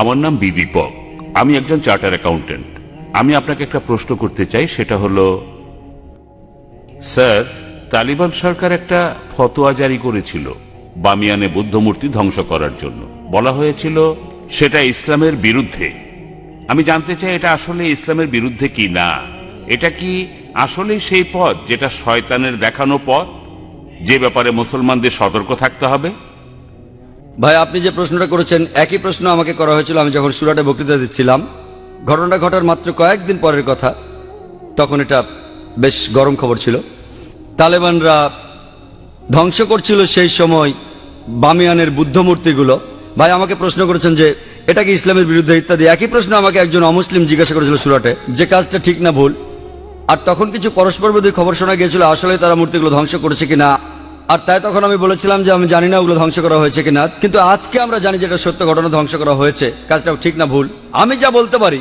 আমার নাম বিদীপক আমি একজন চার্টার অ্যাকাউন্টেন্ট। আমি আপনাকে একটা প্রশ্ন করতে চাই, সেটা হলো, স্যার, তালিবান সরকার একটা ফতোয়া জারি করেছিল বামিয়ানে বুদ্ধমূর্তি ধ্বংস করার জন্য। বলা হয়েছিল, সেটা ইসলামের বিরুদ্ধে। আমি জানতে চাই, এটা আসলে ইসলামের বিরুদ্ধে কি না? এটা কি আসলে সেই পথ যেটা শয়তানের দেখানো পথ? যে ব্যাপারে মুসলমানদের সতর্ক থাকতে হবে? ভাই, আপনি যে প্রশ্নটা করেছেন, একই প্রশ্ন আমাকে করা হয়েছিল, আমি যখন সুরাটে বক্তৃতা দিচ্ছিলাম। ঘটনাটা ঘটার মাত্র কয়েকদিন পরের কথা। তখন এটা বেশ গরম খবর ছিল। তালেবানরা ধ্বংস করছিল সেই সময় বামিয়ানের বুদ্ধ মূর্তিগুলো। ভাই, আমাকে প্রশ্ন করেছেন যে, এটা কি ইসলামের বিরুদ্ধে ইত্যাদি? একই প্রশ্ন আমাকে একজন অমুসলিম জিজ্ঞাসা করেছিল সুরাটে, যে কাজটা ঠিক না ভুল? আর তখন কিছু পরস্পর বিরোধী খবর শোনা গিয়েছিল, আসলে তারা মূর্তিগুলো ধ্বংস করেছে কিনা? আর তাই তখন আমি বলেছিলাম যে আমি জানি না ওগুলো ধ্বংস করা হয়েছে কিনা। কিন্তু আজকে আমরা জানি যে এটা সত্য ঘটনা ধ্বংস করা হয়েছে। কাজটা ঠিক না, ভুল। আমি যা বলতে পারি,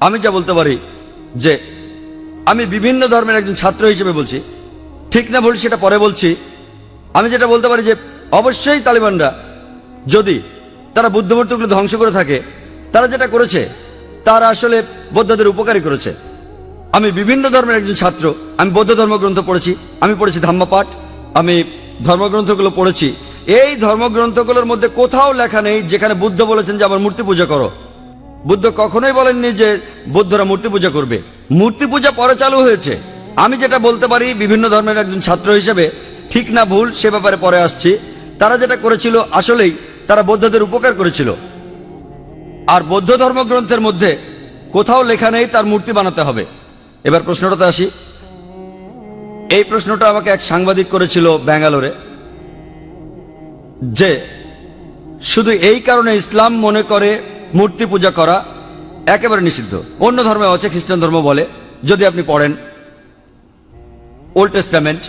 আমি যা বলতে পারি যে আমি বিভিন্ন ধর্মের একজন ছাত্র হিসেবে বলছি। ঠিক না, ভুল সেটা পরে বলছি। আমি যেটা বলতে পারি যে অবশ্যই তালিবানরা যদি তারা বুদ্ধমূর্তিগুলো ধ্বংস করে থাকে, তারা যেটা করেছে, তারা আসলে বৌদ্ধদের উপকারী করেছে। আমি বিভিন্ন ধর্মের একজন ছাত্র, আমি বৌদ্ধ ধর্মগ্রন্থ পড়েছি, আমি পড়েছি ধাম্মাপাঠ আমি ধর্মগ্রন্থগুলো পড়েছি। এই ধর্মগ্রন্থগুলোর মধ্যে কোথাও লেখা নেই যেখানে বুদ্ধ বলেছেন যে, আমার মূর্তি পূজা করো। বুদ্ধ কখনোই বলেননি যে, বৌদ্ধরা মূর্তি পূজা করবে। মূর্তি পূজা পরে চালু হয়েছে। আমি যেটা বলতে পারি, বিভিন্ন ধর্মের একজন ছাত্র হিসেবে, ঠিক না ভুল, সে ব্যাপারে পরে আসছি। তারা যেটা করেছিল, আসলেই তারা বৌদ্ধদের উপকার করেছিল। আর বৌদ্ধ ধর্মগ্রন্থের মধ্যে কোথাও লেখা নেই, তার মূর্তি বানাতে হবে। এবার প্রশ্নটাতে আসি। এই প্রশ্নটা আমাকে এক সাংবাদিক করেছিল ব্যাঙ্গালোরে যে শুধু এই কারণে ইসলাম মনে করে মূর্তি পূজা করা একেবারে নিষিদ্ধ। অন্য ধর্মে আছে খ্রিস্টান ধর্ম বলে, যদি আপনি পড়েন ওল্ড টেস্টামেন্ট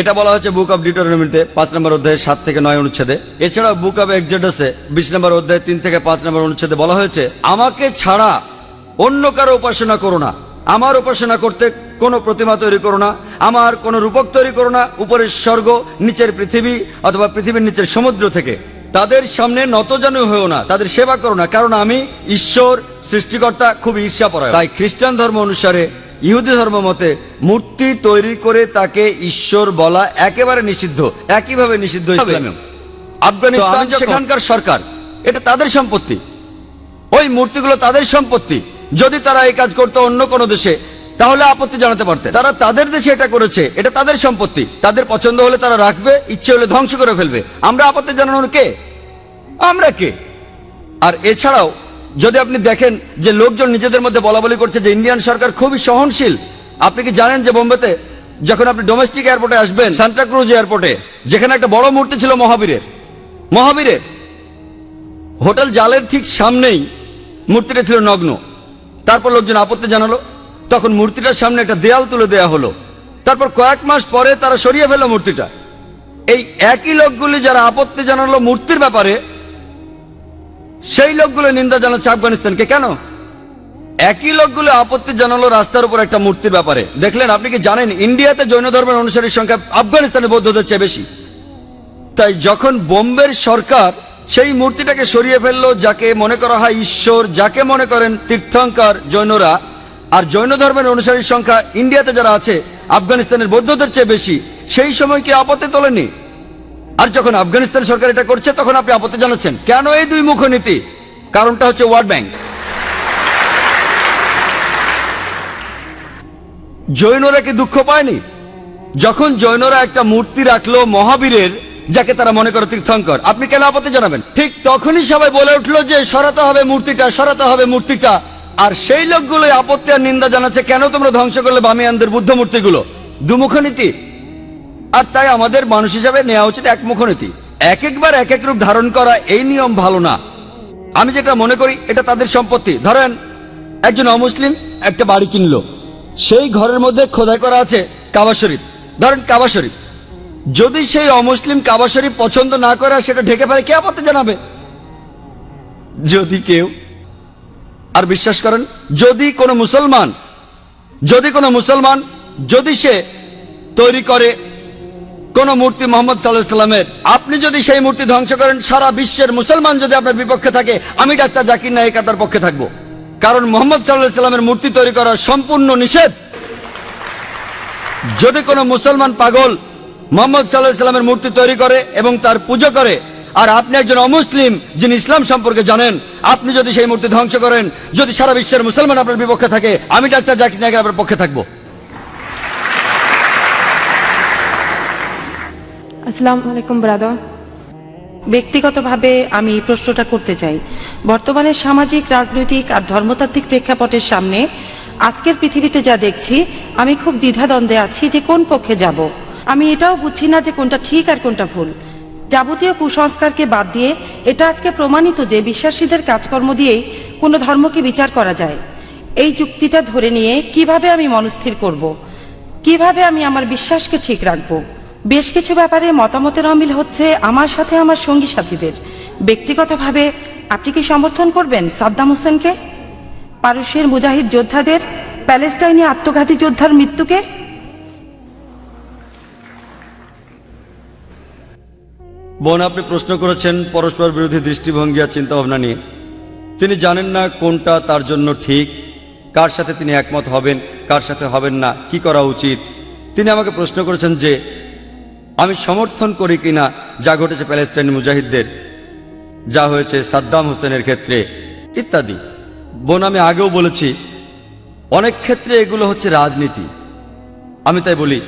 এটা বলা হচ্ছে বুক অফ ডিটোরনমিতে পাঁচ নম্বর অধ্যায়ে সাত থেকে নয় অনুচ্ছেদে। এছাড়া বুক অফ এক্সেডাসে বিশ নম্বর অধ্যায়ে তিন থেকে পাঁচ নম্বর অনুচ্ছেদে বলা হয়েছে, আমাকে ছাড়া অন্য কারও উপাসনা করো না। আমার উপাসনা করতে কোনো প্রতিমা তৈরি করো না। আমার কোনো রূপক তৈরি করো না। উপরের স্বর্গ নিচের পৃথিবী অথবা পৃথিবীর নিচের সমুদ্র থেকে। তাদের সামনে নতজানু হয়েও না তাদের সেবা করো না কারণ আমি ঈশ্বর সৃষ্টিকর্তা খুব ঈর্ষা পড়ায় তাই খ্রিস্টান ধর্ম অনুসারে ইহুদি ধর্ম মতে মূর্তি তৈরি করে তাকে ঈশ্বর বলা একেবারে নিষিদ্ধ একইভাবে নিষিদ্ধ ইসলামে আফগানিস্তান সেখানকার সরকার এটা তাদের সম্পত্তি। ওই মূর্তিগুলো তাদের সম্পত্তি। যদি তারা এই কাজ করতো অন্য কোনো দেশে তাহলে আপত্তি জানাতে পারতেন। তারা তাদের দেশে এটা করেছে, এটা তাদের সম্পত্তি। তাদের পছন্দ হলে তারা রাখবে, ইচ্ছে হলে ধ্বংস করে ফেলবে। আমরা আপত্তি জানানোর কে? আমরা কে? আর এছাড়াও, যদি আপনি দেখেন যে লোকজন নিজেদের মধ্যে বলা বলি করছে যে ইন্ডিয়ান সরকার খুবই সহনশীল, আপনি কি জানেন যে বোম্বেতে যখন আপনি ডোমেস্টিক এয়ারপোর্টে আসবেন সান্টাক্রুজ এয়ারপোর্টে যেখানে একটা বড় মূর্তি ছিল মহাবীরের মহাবীরের, হোটেল জালের ঠিক সামনেই মূর্তিটা ছিল নগ্ন। তারপর লোকজন আপত্তি জানালো তখন মূর্তিটার সামনে একটা দেয়াল তুলে দেয়া হলো। তারপর কয়েক মাস পরে তারা সরিয়ে ফেলল মূর্তিটা। এই একই লোকগুলি যারা আপত্তি জানালো মূর্তির ব্যাপারে, সেই লোকগুলো নিন্দা জানাচ্ছে আফগানিস্তানকে। কেন? একই লোকগুলো আপত্তি জানালো রাস্তার উপর একটা মূর্তির ব্যাপারে। দেখলেন, আপনি কি জানেন, ইন্ডিয়াতে জৈন ধর্মের অনুসারীর সংখ্যা আফগানিস্তানের বৌদ্ধদের চেয়ে বেশি। তাই যখন বোম্বের সরকার সেই মূর্তিটাকে সরিয়ে ফেলল, যাকে মনে করা হয় ঈশ্বর, যাকে মনে করেন তীর্থঙ্কর জৈনরা আর জৈন ধর্মের অনুসারীর সংখ্যা ইন্ডিয়াতে যারা আছে, আফগানিস্তানের বৌদ্ধদের চেয়ে বেশি, সেই সময় কি আপত্তি তোলেনি আর যখন আফগানিস্তান সরকার এটা করছে, তখন আপনি আপত্তি জানাচ্ছেন। কেন এই দুই মুখ নীতি কারণটা হচ্ছে ওয়ার্ল্ড ব্যাংক। জৈনরা কি দুঃখ পায়নি? যখন জৈনরা একটা মূর্তি রাখল মহাবীরের, যাকে তারা মনে করে তীর্থঙ্কর, আপনি কেন আপত্তি জানাবেন? ঠিক তখনই সবাই বলে উঠল যে সরাতে হবে মূর্তিটা, সরাতে হবে মূর্তিটা। আর সেই লোকগুলো আপত্তি আর নিন্দা জানাচ্ছে, কেন তোমরা ধ্বংস করলে বামিয়ানদের বুদ্ধ মূর্তিগুলো দুমুখ নীতি আর তাই আমাদের মানুষ হিসাবে নেওয়া উচিত একমুখ নীতি এক একবার এক এক রূপ ধারণ করা এই নিয়ম ভালো না। আমি যেটা মনে করি, এটা তাদের সম্পত্তি। ধরেন, একজন অমুসলিম একটা বাড়ি কিনলো। সেই ঘরের মধ্যে খোদাই করা আছে কাবা শরীফ। ধরেন কাবা শরীফ। যদি সেই অমুসলিম কাবা শরীফ পছন্দ না করে সেটা ঢেকে ফেলে, কে আপত্তি জানাবে? যদি কেউ আর বিশ্বাস করেন, যদি কোনো মুসলমান, যদি কোনো মুসলমান, যদি সে তৈরি করে কোন মূর্তি মোহাম্মদ সাল্লামের, আপনি যদি সেই মূর্তি ধ্বংস করেন, সারা বিশ্বের মুসলমান যদি আপনার বিপক্ষে থাকে, আমি ডাক্তার জাকির নায়ক আপনার পক্ষে থাকব। কারণ মোহাম্মদ সাল্লাহ সাল্লামের মূর্তি তৈরি করা সম্পূর্ণ নিষেধ। যদি কোনো মুসলমান পাগল মোহাম্মদ সাল্লাহ সাল্লামের মূর্তি তৈরি করে এবং তার পুজো করে আর আপনি একজন অমুসলিম যিনি ইসলাম সম্পর্কে জানেন, আপনি যদি সেই মূর্তি ধ্বংস করেন, যদি সারা বিশ্বের মুসলমান আপনার বিপক্ষে থাকে, আমি ডাক্তার জাকির নায়ক আপনার পক্ষে থাকব। আসসালামু আলাইকুম ব্রাদার ব্যক্তিগতভাবে আমি প্রশ্নটা করতে চাই। বর্তমানে সামাজিক, রাজনৈতিক আর ধর্মতাত্ত্বিক প্রেক্ষাপটের সামনে আজকের পৃথিবীতে যা দেখছি, আমি খুব দ্বিধাদ্বন্দ্বে আছি যে কোন পক্ষে যাব। আমি এটাও বুঝছি না যে কোনটা ঠিক আর কোনটা ভুল। যাবতীয় কুসংস্কারকে বাদ দিয়ে এটা আজকে প্রমাণিত যে বিশ্বাসীদের কাজকর্ম দিয়েই কোনো ধর্মকে বিচার করা যায়। এই যুক্তিটা ধরে নিয়ে কীভাবে আমি মনস্থির করব? কীভাবে আমি আমার বিশ্বাসকে ঠিক রাখব? বেশ কিছু ব্যাপারে মতামতের অমিল হচ্ছে আমার সাথে আমার সঙ্গী সাথীদের। ব্যক্তিগতভাবে আপনি কি সমর্থন করবেন সাদ্দাম হোসেনকে? পারস্যের মুজাহিদ যোদ্ধাদের? প্যালেস্টাইনে আত্মঘাতী যোদ্ধার মৃত্যুকে? বোন, আপনি প্রশ্ন করেছেন পরস্পর বিরোধী দৃষ্টিভঙ্গি আর চিন্তাভাবনা নিয়ে। তিনি জানেন না কোনটা তার জন্য ঠিক, কার সাথে তিনি একমত হবেন, কার সাথে হবেন না, কি করা উচিত। তিনি আমাকে প্রশ্ন করেছেন যে, আমি সমর্থন করি কিনা যা ঘটেছে প্যালেস্টাইন মুজাহিদদের, যা হয়েছে সাদ্দাম হোসেনের ক্ষেত্রে, ইত্যাদি। বোন, আমি আগেও বলেছি, অনেক ক্ষেত্রে এগুলো হচ্ছে রাজনীতি। আমি তাই বলি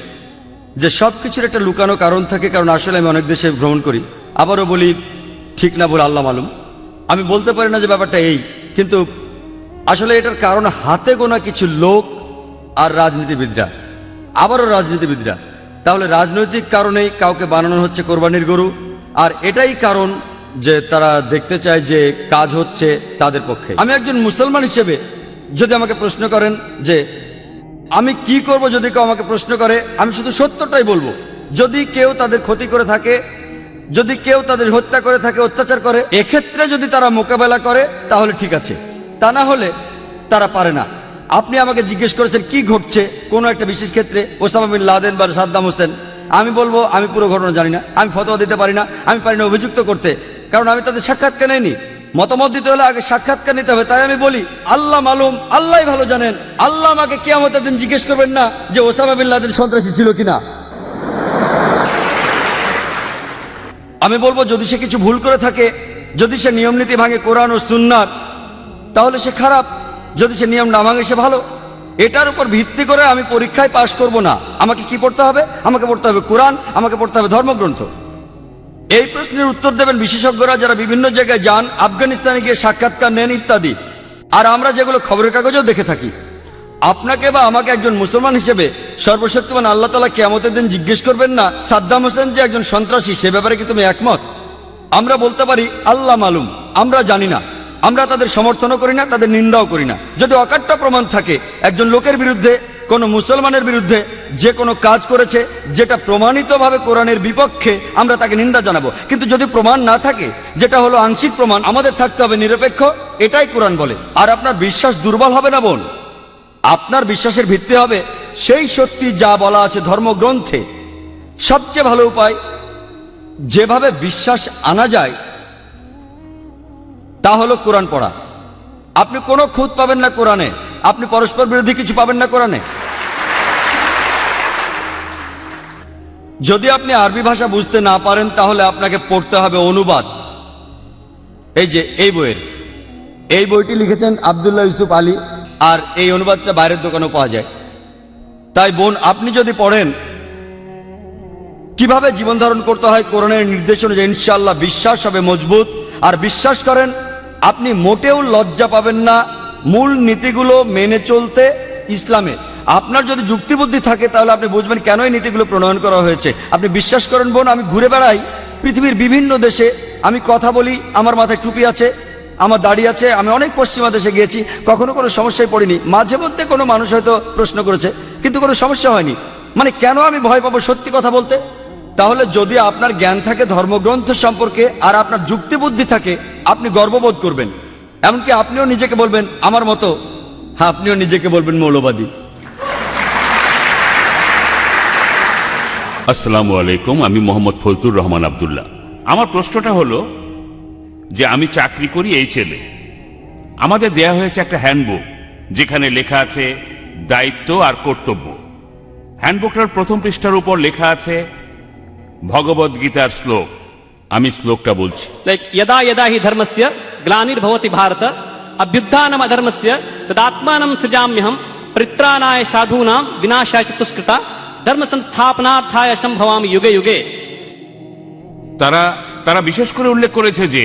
যে সব কিছুর একটা লুকানো কারণ থাকে, কারণ আসলে আমি অনেক দেশে ভ্রমণ করি। আবারও বলি, ঠিক না বলে আল্লাহ মালুম। আমি বলতে পারি না যে ব্যাপারটা এই, কিন্তু আসলে এটার কারণ হাতে গোনা কিছু লোক আর রাজনীতিবিদরা। আবারও রাজনীতিবিদরা। তাহলে রাজনৈতিক কারণেই কাউকে বানানো হচ্ছে কোরবানির গরু, আর এটাই কারণ যে তারা দেখতে চায় যে কাজ হচ্ছে তাদের পক্ষে। আমি একজন মুসলমান হিসেবে যদি আমাকে প্রশ্ন করেন যে আমি কি করব যদি কেউ আমাকে প্রশ্ন করে? আমি শুধু সত্যটাই বলব। যদি কেউ তাদের ক্ষতি করে থাকে, যদি কেউ তাদের হত্যা করে থাকে, অত্যাচার করে, এক্ষেত্রে যদি তারা মোকাবেলা করে, তাহলে ঠিক আছে। তা না হলে তারা পারে না। আপনি আমাকে জিজ্ঞেস করেছেন, কি ঘটছে কোনো একটা বিশেষ ক্ষেত্রে? ওসামা বিন লাদেন বা সাদ্দাম হোসেন। আমি বলব, আমি পুরো ঘটনা জানি না। আমি ফতোয়া দিতে পারি না। আমি পারি না অভিযুক্ত করতে। কারণ আমি তাদের সাক্ষাৎকে নেইনি। মতামত দিতে হলে আগে সাক্ষাৎকার নিতে হবে। তাই আমি বলি, আল্লাহ মালুম আল্লাহ ভালো জানেন। আল্লাহ আমাকে কেয়ামতের দিন জিজ্ঞেস করবেন না যে ওসামা বিন লাদেন সন্ত্রাসী ছিল কিনা। আমি বলব, যদি সে কিছু ভুল করে থাকে, যদি সে নিয়ম নীতি ভাঙে কোরআন ও সুন্নার তাহলে সে খারাপ। যদি সে নিয়ম না ভাঙে, সে ভালো। এটার উপর ভিত্তি করে আমি পরীক্ষায় পাশ করব না। আমাকে কি পড়তে হবে? আমাকে পড়তে হবে কোরআন, আমাকে পড়তে হবে ধর্মগ্রন্থ। এই প্রশ্নের উত্তর দেবেন বিশেষজ্ঞরা যারা বিভিন্ন জায়গায় যান, আফগানিস্তানে গিয়ে সাক্ষাৎকার নেন ইত্যাদি। আর আমরা যেগুলো খবরের কাগজেও দেখে থাকি। আপনাকে বা আমাকে একজন মুসলমান হিসেবে সর্বশক্তিমান আল্লাহ তালা কেয়ামতের দিন জিজ্ঞেস করবেন না, সাদ্দাম হোসেন যে একজন সন্ত্রাসী, সে ব্যাপারে কি তুমি একমত? আমরা বলতে পারি, আল্লাহ মালুম, আমরা জানি না। আমরা তাদের সমর্থনও করি না, তাদের নিন্দাও করি না। যদি অকাট্য প্রমাণ থাকে, একজন লোকের বিরুদ্ধে কোনো মুসলমানের বিরুদ্ধে যে কোনো কাজ করেছে, যেটা প্রমাণিতভাবে কোরআনের বিপক্ষে আমরা তাকে নিন্দা জানাব। কিন্তু যদি প্রমাণ না থাকে, যেটা হলো আংশিক প্রমাণ, আমাদের থাকতে হবে নিরপেক্ষ, এটাই কোরআন বলে। আর আপনার বিশ্বাস দুর্বল হবে না, বোন? আপনার বিশ্বাসের ভিত্তি হবে সেই সত্যি যা বলা আছে ধর্মগ্রন্থে। সবচেয়ে ভালো উপায়, যেভাবে বিশ্বাস আনা যায়, তা হলো কোরআন পড়া। আপনি কোনো খুঁত পাবেন না কোরআনে। আপনি পরস্পর বিরোধী কিছু পাবেন না কোরআনে। যদি আপনি আরবি ভাষা বুঝতে না পারেন, তাহলে আপনাকে পড়তে হবে অনুবাদ। এই যে, এই বইয়ের। এই বইটি লিখেছেন আবদুল্লাহ ইউসুফ আলী, আর এই অনুবাদটা বাইরের দোকানেও পাওয়া যায়। তাই বোন, আপনি যদি পড়েন, কীভাবে জীবন ধারণ করতে হয় কোরআনের নির্দেশ অনুযায়ী ইনশাল্লাহ বিশ্বাস হবে মজবুত। আর বিশ্বাস করেন, আপনি মোটেও লজ্জা পাবেন না মূল নীতিগুলো মেনে চলতে ইসলামে। আপনার যদি যুক্তিবুদ্ধি থাকে, তাহলে আপনি বুঝবেন কেন এই নীতিগুলো প্রণয়ন করা হয়েছে। আপনি বিশ্বাস করেন, বোন, আমি ঘুরে বেড়াই। পৃথিবীর বিভিন্ন দেশে আমি কথা বলি, আমার মাথায় টুপি আছে, আমার দাড়ি আছে, আমি অনেক পশ্চিমা দেশে গিয়েছি, কখনো কোনো সমস্যায় পড়িনি। মাঝে মধ্যে কোনো মানুষ হয়তো প্রশ্ন করেছে, কিন্তু কোনো সমস্যা হয়নি। মানে কেন আমি ভয় পাবো সত্যি কথা বলতে? তাহলে যদি আপনার জ্ঞান থাকে, ধর্মগ্রন্থ সম্পর্কে, আর আপনার যুক্তিবুদ্ধি থাকে, আপনি গর্ববোধ করবেন। এমনকি আপনিও নিজেকে বলবেন আমার মতো। হ্যাঁ আপনিও নিজেকে বলবেন মৌলবাদী। আসসালামু আলাইকুম আমি মোহাম্মদ ফজলুর রহমান আবদুল্লাহ। আমার প্রশ্নটা হলো যে আমি চাকরি করি এই ছেলে। আমাদের দেয়া হয়েছে একটা হ্যান্ডবুক যেখানে লেখা আছে দায়িত্ব আর কর্তব্য। হ্যান্ডবুকটার প্রথম পৃষ্ঠার উপর লেখা আছে ভগবদ্গীতার শ্লোক। আমি শ্লোকটা বলছি। লাইক ইয়দা ইয়দা হি ধর্মস্য గ్లానిర్భవతి भारत। అభ్యుత్నం అధర్మస్య తదాత్మానం సృజామ్యహం పరిత్రాణాయ సాధూనాం వినాశాయ చతుష్కృత ধর্ম সংস্থাপনার্থায় সম্ভবাম যুগে যুগে তারা তারা বিশেষ করে উল্লেখ করেছে যে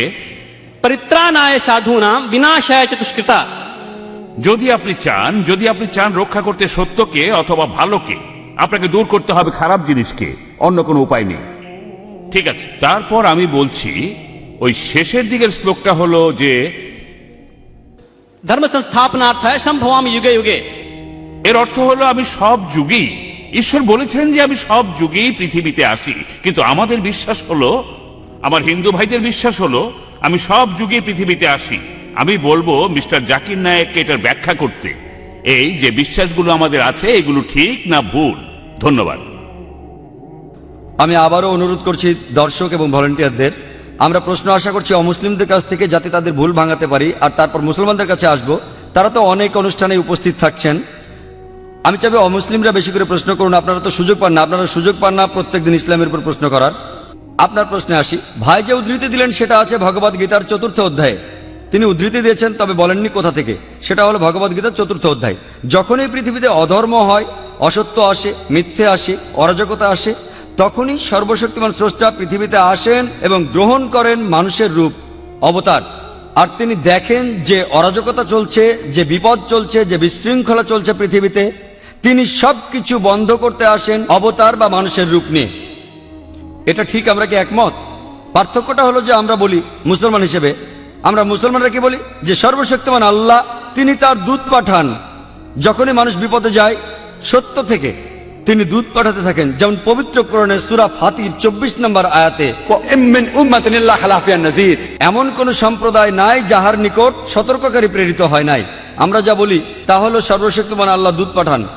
পরিত্রাণায় বিনাশায় চতুষ্কৃতা যদি আপনি চান যদি আপনি চান রক্ষা করতে সত্যকে অথবা ভালোকে আপনাকে দূর করতে হবে খারাপ জিনিসকে অন্য কোনো উপায় নেই। ঠিক আছে তারপর আমি বলছি ওই শেষের দিকের শ্লোকটা হলো যে ধর্ম সংস্থাপনার্থ সম্ভবামি যুগে যুগে। এর অর্থ হলো আমি সব যুগেই ঈশ্বর বলেছেন যে আমি সব যুগেই পৃথিবীতে আসি কিন্তু আমাদের বিশ্বাস হলো আমার হিন্দু ভাইদের বিশ্বাস হলো আমি সব যুগে পৃথিবীতে আসি। আমি বলব মিস্টার জাকির নায়েককে এটার ব্যাখ্যা করতে এই যে বিশ্বাসগুলো আমাদের আছে এগুলো ঠিক না ভুল? ধন্যবাদ। আমি আবারও অনুরোধ করছি দর্শক এবং ভলেন্টিয়ারদের আমরা প্রশ্ন আশা করছি অমুসলিমদের কাছ থেকে যাতে তাদের ভুল ভাঙাতে পারি, আর তারপর মুসলমানদের কাছে আসব। তারা তো অনেক অনুষ্ঠানে উপস্থিত থাকছেন। আমি চাইব অমুসলিমরা বেশি করে প্রশ্ন করুন, আপনারা তো সুযোগ পান না। আপনারা সুযোগ পান না প্রত্যেকদিন ইসলামের উপর প্রশ্ন করার। আপনার প্রশ্নে আসি, ভাই যে উদ্ধৃতি দিলেন সেটা আছে ভগবদ গীতার চতুর্থ অধ্যায়ে। তিনি উদ্ধৃতি দিয়েছেন, তবে বলেননি কোথা থেকে। সেটা হলো ভগবদ গীতার চতুর্থ অধ্যায়। যখনই পৃথিবীতে অধর্ম হয়, অসত্য আসে, মিথ্যে আসে, অরাজকতা আসে তখনই সর্বশক্তিমান স্রষ্টা পৃথিবীতে আসেন এবং গ্রহণ করেন মানুষের রূপ, অবতার। আর তিনি দেখেন যে অরাজকতা চলছে, যে বিপদ চলছে, যে বিশৃঙ্খলা চলছে পৃথিবীতে। তিনি সবকিছু বন্ধ করতে আসেন অবতার বা মানুষের রূপ নিয়ে। এটা ঠিক আমরা কি একমত? পার্থক্যটা হলো যে আমরা বলি মুসলমান হিসেবে। আমরা মুসলমানরা কি বলি? যে সর্বশক্তিমান আল্লাহ, তিনি তার দূত পাঠান। যখনই মানুষ বিপদে যায়, সত্য থেকে তিনি দুধ পাঠাতে থাকেন। যেমন পবিত্র কোরণের সুরা ফাতির চব্বিশ নম্বর আয়াতে এমন কোন সম্প্রদায় নাই যাহার নিকট সতর্ককারী প্রেরিত হয় নাই। আমরা যা বলি, তা হলো সর্বশক্তিমান আল্লাহ দুধ পাঠান।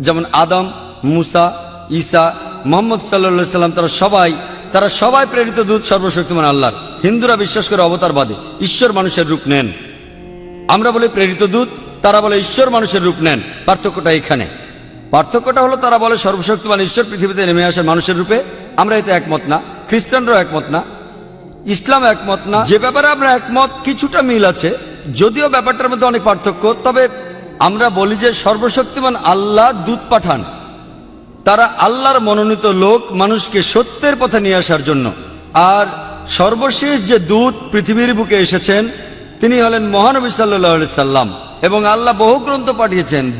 যেমন আদম, মুসা, ঈসা, মোহাম্মদ সাল্লা সাল্লাম তারা সবাই তারা সবাই প্রেরিত দুধ সর্বশক্তিমান আল্লাহর। হিন্দুরা বিশ্বাস করে অবতারবাদে, ঈশ্বর মানুষের রূপ নেন। আমরা বলি প্রেরিত দূত, তারা বলে ঈশ্বর মানুষের রূপ নেন। পার্থক্যটা এখানে। পার্থক্যটা হলো তারা বলে সর্বশক্তিমান ঈশ্বর পৃথিবীতে নেমে আসে মানুষের রূপে। আমরা এতে একমত না। খ্রিস্টানরাও একমত না। ইসলাম একমত না। যে ব্যাপারে আমরা একমত, কিছুটা মিল আছে। যদিও ব্যাপারটার মধ্যে অনেক পার্থক্য। তবে আমরা বলি যে সর্বশক্তিমান আল্লাহ দূত পাঠান। তারা আল্লাহর মনোনীত লোক, মানুষকে সত্যের পথে নিয়ে আসার জন্য। আর সর্বশেষ যে দূত পৃথিবীর বুকে এসেছেন, তিনি হলেন মহানবী সাল্লাহ সাল্লাম। এবং আল্লাহ বহু গ্রন্থ পাঠিয়েছেন।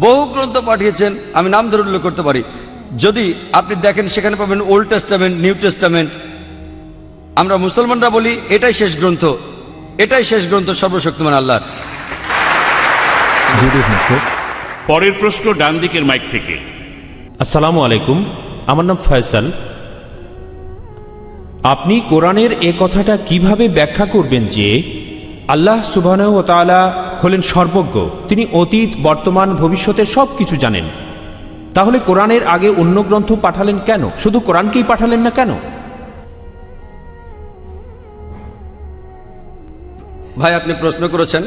বহু গ্রন্থ পাঠিয়েছেন আমি নাম ধরে উল্লেখ করতে পারি। যদি আপনি দেখেন সেখানে পাবেন ওল্ড টেস্টামেন্ট নিউ টেস্টামেন্ট আমরা মুসলমানরা বলি এটাই শেষ গ্রন্থ। এটাই শেষ গ্রন্থ সর্বশক্তিমান স্যার পরের প্রশ্ন ডান দিকের মাইক থেকে। আসসালামু আলাইকুম আমার নাম ফয়সাল। আপনি কোরআনের এ কথাটা কীভাবে ব্যাখ্যা করবেন যে আল্লাহ সুবাহ তাআলা হলেন সর্বজ্ঞ। তিনি অতীত, বর্তমান ভবিষ্যতের সব কিছু জানেন। তাহলে কোরআনের আগে অন্য গ্রন্থ পাঠালেন কেন? শুধু কোরআনকেই পাঠালেন না কেন? ভাই, আপনি প্রশ্ন করেছেন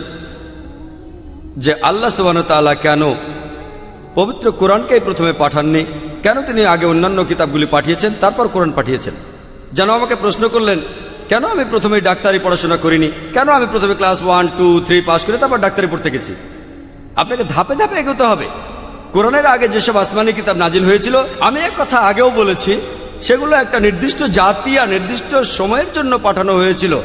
যে আল্লাহ সুবাহ তাআলা কেন পবিত্র কোরআনকেই প্রথমে পাঠাননি? কেন তিনি আগে অন্যান্য কিতাবগুলি পাঠিয়েছেন, তারপর কোরআন পাঠিয়েছেন? যেন আমাকে প্রশ্ন করলেন কেন আমি প্রথমে ডাক্তারি পড়াশোনা করিনি? কেন আমি প্রথমে class one two three pass করে তারপর ডাক্তারি পড়তে গেছি? আপনাকে ধাপে ধাপে এগোতে হবে। কোরআনের আগে যেসব আসমানি কিতাব নাজিল হয়েছিল, আমি এক কথা আগেও বলেছি, সেগুলো একটা নির্দিষ্ট জাতি আর নির্দিষ্ট সময়ের জন্য পাঠানো হয়েছিল।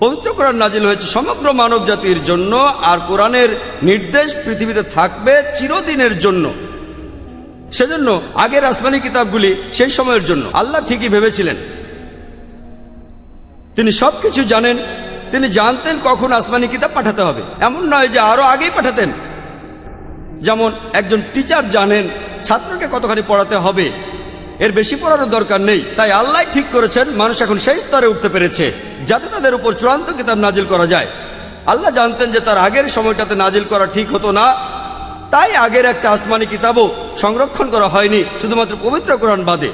পবিত্র কোরআন নাজিল হয়েছে সমগ্র মানব জাতির জন্য, আর কোরআনের নির্দেশ পৃথিবীতে থাকবে চিরদিনের জন্য। সেজন্য আগের আসমানি কিতাবগুলি সেই সময়ের জন্য। আল্লাহ ঠিকই ভেবেছিলেন। তিনি সব কিছু জানেন। তিনি জানতেন কখন আসমানি কিতাব পাঠাতে হবে। এমন নয় যে আরও আগেই পাঠাতেন। যেমন একজন টিচার জানেন ছাত্রকে কতখানি পড়াতে হবে। এর বেশি পড়ানোর দরকার নেই। তাই আল্লাহ ঠিক করেছেন, মানুষ এখন সেই স্তরে উঠতে পেরেছে, যাতে তাদের উপর চূড়ান্ত কিতাব নাজিল করা যায়। আল্লাহ জানতেন যে তার আগের সময়টাতে নাজিল করা ঠিক হতো না। তাই আগের একটা আসমানি কিতাবও সংরক্ষণ করা হয়নি, শুধুমাত্র পবিত্র কোরআন বাদে।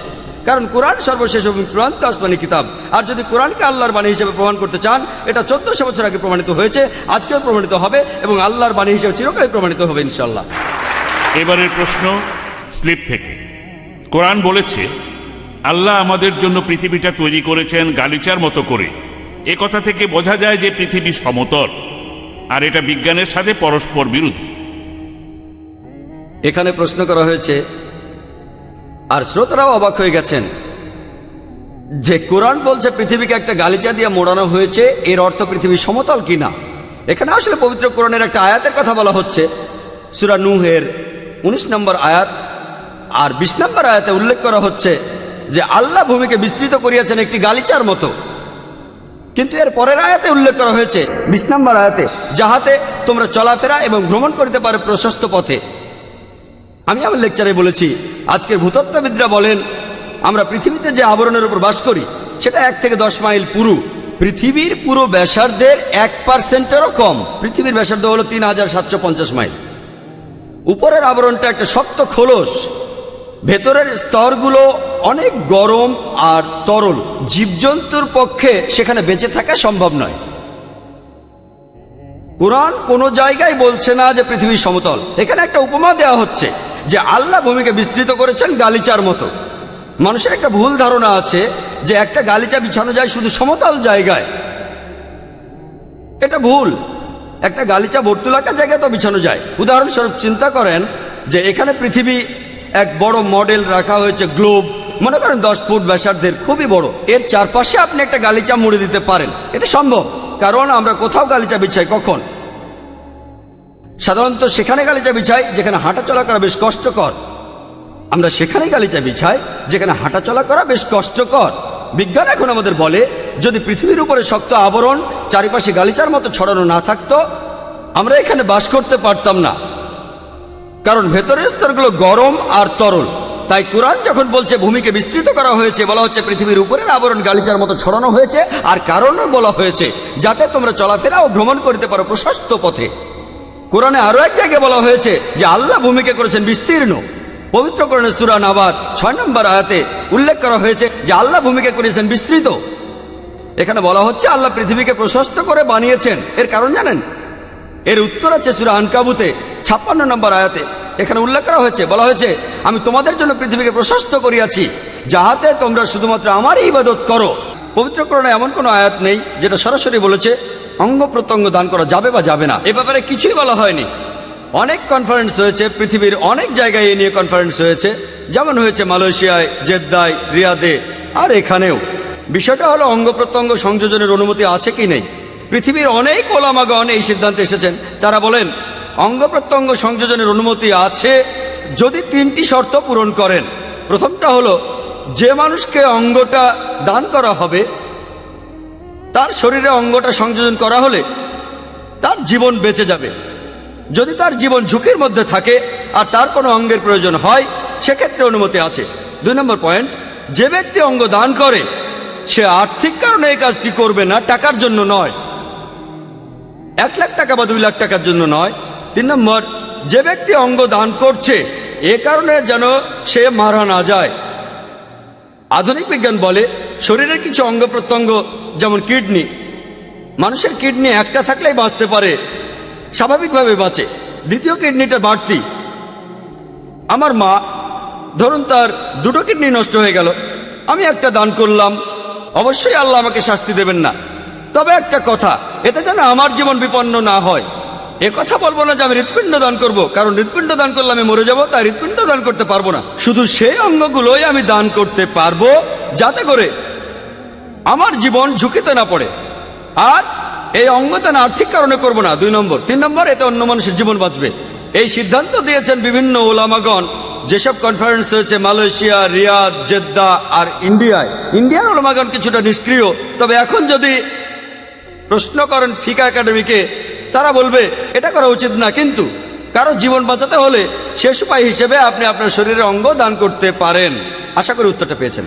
কারণ কোরআন সর্বশেষ এবং চূড়ান্ত আসমানি কিতাব। আর যদি কোরআনকে আল্লাহর বাণী হিসেবে প্রমাণ করতে চান এটা চোদ্দশো বছর আগে প্রমাণিত হয়েছে আজকেও প্রমাণিত হবে এবং আল্লাহর বাণী হিসেবে চিরকালই প্রমাণিত হবে ইনশাল্লাহ এবারের প্রশ্ন স্লিপ থেকে। কোরআন বলেছে আল্লাহ আমাদের জন্য পৃথিবীটা তৈরি করেছেন গালিচার মতো করে। এ কথা থেকে বোঝা যায় যে পৃথিবী সমতল আর এটা বিজ্ঞানের সাথে পরস্পর বিরোধী। এখানে প্রশ্ন করা হয়েছে আর শ্রোতারাও অবাক হয়ে গেছেন। যে কোরআন বলছে পৃথিবীকে একটা গালিচা দিয়ে মোড়ানো হয়েছে, এর অর্থ পৃথিবী সমতল কিনা? এখানে আসলে পবিত্র কোরআনের একটা আয়াতের কথা বলা হচ্ছে। সুরা নুহের উনিশ নম্বর আয়াত। আর বিশ নম্বর আয়াতে উল্লেখ করা হচ্ছে যে আল্লাহ ভূমিকে বিস্তৃত করিয়াছেন একটি গালিচার মতো। কিন্তু এর পরের আয়াতে উল্লেখ করা হয়েছে, বিশ নম্বর আয়াতে, যাহাতে তোমরা চলাফেরা এবং ভ্রমণ করতে পারো প্রশস্ত পথে। আমি আমার লেকচারে বলেছি আজকের ভূতত্ত্ববিদরা বলেন, আমরা পৃথিবীতে যে আবরণের উপর বাস করি, সেটা এক থেকে দশ মাইল পুরু। পৃথিবীর পুরো ব্যাসার্ধের এক পার্সেন্টেরও কম। পৃথিবীর ব্যাসার্ধ হলো তিন হাজার সাতশো পঞ্চাশ মাইল। উপরের আবরণটা একটা শক্ত খোলস। ভেতরের স্তরগুলো অনেক গরম আর তরল। জীবজন্তুর পক্ষে সেখানে বেঁচে থাকা সম্ভব নয়। কোরআন কোনো জায়গায় বলছে না যে পৃথিবী সমতল। এখানে একটা উপমা দেওয়া হচ্ছে। যে আল্লাহ ভূমিকে বিস্তৃত করেছেন গালিচার মতো। মানুষের একটা ভুল ধারণা আছে যে একটা গালিচা বিছানো যায় শুধু সমতল জায়গায়। এটা ভুল। একটা গালিচা বর্তুলাকার জায়গায় তো বিছানো যায়। উদাহরণস্বরূপ চিন্তা করেন যে এখানে পৃথিবী এক বড় মডেল রাখা হয়েছে গ্লোব। মনে করেন দশ ফুট ব্যাসার্ধের, খুবই বড়। এর চারপাশে আপনি একটা গালিচা মুড়ে দিতে পারেন। এটা সম্ভব। কারণ আমরা কোথাও গালিচা বিছাই কখন? সাধারণত সেখানে গালিচা বিছাই যেখানে হাঁটা চলা করা বেশ কষ্টকর। আমরা সেখানেই গালিচা বিছাই যেখানে হাঁটা চলা করা বেশ কষ্টকর। বিজ্ঞান এখন আমাদের বলে, যদি পৃথিবীর উপরে শক্ত আবরণ চারিপাশে গালিচার মতো ছড়ানো না থাকতো, আমরা এখানে বাস করতে পারতাম না। কারণ ভেতরের স্তরগুলো গরম আর তরল। তাই কোরআন যখন বলছে ভূমিকে বিস্তৃত করা হয়েছে, বলা হচ্ছে পৃথিবীর উপরের আবরণ গালিচার মতো ছড়ানো হয়েছে, আর কারণও বলা হয়েছে, যাতে তোমরা চলাফেরা ও ভ্রমণ করতে পারো প্রশস্ত পথে। কোরআনে আরও এক জায়গায় বলা হয়েছে যে আল্লাহ ভূমিকে করেছেন বিস্তীর্ণ। পবিত্র কোরআনের সুরান আবার ছয় নম্বর আয়াতে উল্লেখ করা হয়েছে যে আল্লাহ ভূমিকে করেছেন বিস্তৃত। এখানে বলা হচ্ছে আল্লাহ পৃথিবীকে প্রশস্ত করে বানিয়েছেন। এর কারণ জানেন? এর উত্তর আছে সুরা আনকাবুতে ছাপ্পান্ন নম্বর আয়াতে। এখানে উল্লেখ করা হয়েছে, বলা হয়েছে, আমি তোমাদের জন্য পৃথিবীকে প্রশস্ত করিয়াছি, যাহাতে তোমরা শুধুমাত্র আমারই ইবাদত করো। পবিত্র কোরআনে এমন কোনো আয়াত নেই যেটা সরাসরি বলেছে অঙ্গ প্রত্যঙ্গ দান করা যাবে বা যাবে না। এ ব্যাপারে কিছুই বলা হয়নি। অনেক কনফারেন্স হয়েছে, পৃথিবীর অনেক জায়গায় এ নিয়ে কনফারেন্স হয়েছে। যেমন হয়েছে মালয়েশিয়ায়, জেদ্দায়, রিয়াদে, আর এখানেও। বিষয়টা হলো অঙ্গ প্রত্যঙ্গ সংযোজনের অনুমতি আছে কি নেই। পৃথিবীর অনেক ওলামাগণ এই সিদ্ধান্তে এসেছেন। তারা বলেন, অঙ্গ প্রত্যঙ্গ সংযোজনের অনুমতি আছে যদি তিনটি শর্ত পূরণ করেন। প্রথমটা হলো, যে মানুষকে অঙ্গটা দান করা হবে তার শরীরে অঙ্গটা সংযোজন করা হলে তার জীবন বেঁচে যাবে। যদি তার জীবন ঝুঁকির মধ্যে থাকে আর তার কোনো অঙ্গের প্রয়োজন হয়, সেক্ষেত্রে অনুমতি আছে। দুই নম্বর পয়েন্ট, যে ব্যক্তি অঙ্গ দান করে, সে আর্থিক কারণে এই কাজটি করবে না, টাকার জন্য নয়। এক লাখ টাকা বা দুই লাখ টাকার জন্য নয়। তিন নম্বর, যে ব্যক্তি অঙ্গ দান করছে, এ কারণে যেন সে মারা না যায়। আধুনিক বিজ্ঞান বলে শরীরের কিছু অঙ্গ প্রত্যঙ্গ, যেমন কিডনি, মানুষের কিডনি একটা থাকলেই বাঁচতে পারে, স্বাভাবিকভাবে বাঁচে। দ্বিতীয় কিডনিটা বাড়তি। আমার মা, ধরুন তার দুটো কিডনি নষ্ট হয়ে গেল, আমি একটা দান করলাম, অবশ্যই আল্লাহ আমাকে শাস্তি দেবেন না। তবে একটা কথা, এতে যেন আমার জীবন বিপন্ন না হয়। এ কথা বলব না যে আমি হৃৎপিণ্ড দান করব, কারণ হৃৎপিণ্ড দান করলে আমি মরে যাব, তাই হৃৎপিণ্ড দান করতে পারব না। শুধু সেই অঙ্গগুলোই আমি দান করতে পারব, যাতে করে আমার জীবন ঝুঁকিতে না পড়ে। আর এই অঙ্গদান আর্থিক কারণে করব না। দুই নম্বর। তিন নম্বর, এতে অন্য মানুষের জীবন বাঁচবে। এই সিদ্ধান্ত দিয়েছেন বিভিন্ন ওলামাগণ। যেসব কনফারেন্স হয়েছে মালয়েশিয়া, রিয়াদ, জেদ্দা আর ইন্ডিয়ায়। ইন্ডিয়ার ওলামাগণ কিছুটা নিষ্ক্রিয়। তবে এখন যদি প্রশ্ন করেন ফিকা একাডেমিকে, তারা বলবে, এটা করা উচিত না। কিন্তু কারও জীবন বাঁচাতে হলে শেষ উপায় হিসেবে আপনি আপনার শরীরের অঙ্গ দান করতে পারেন। আশা করি উত্তরটা পেয়েছেন।